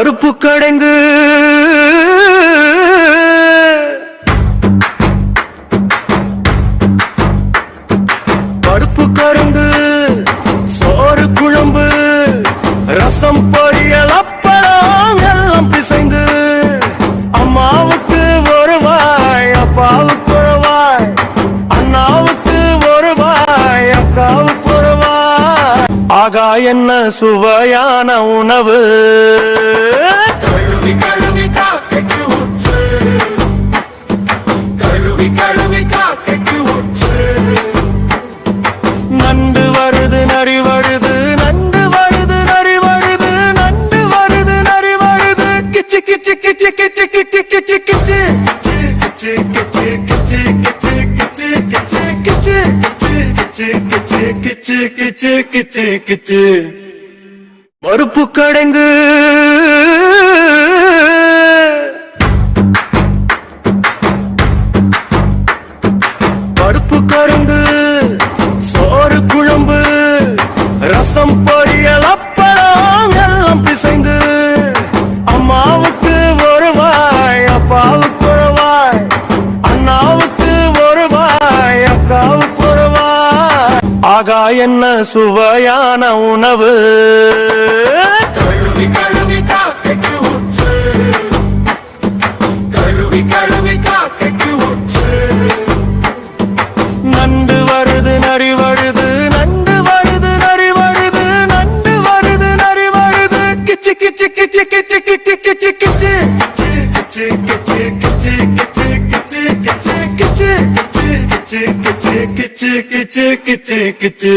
பருப்பு கடைந்து ஆகா என்ன சுவையான உணவு? கிச்சு கிச்சு கிச்சு கிச்சு. மறுப்பு கடைந்து ஆகா என்ன சுவையான உணவு நண்டு வருது நரி வருது நண்டு வருது நரி வருது நண்டு வருது நரி வருது கிச்சு கிச்சு கிச்சு கிச்சு கிச்சு கிச்சு கிச்சு கிச்சு கிச்சு கிச்சு কিচে কিচে কিচে কিচে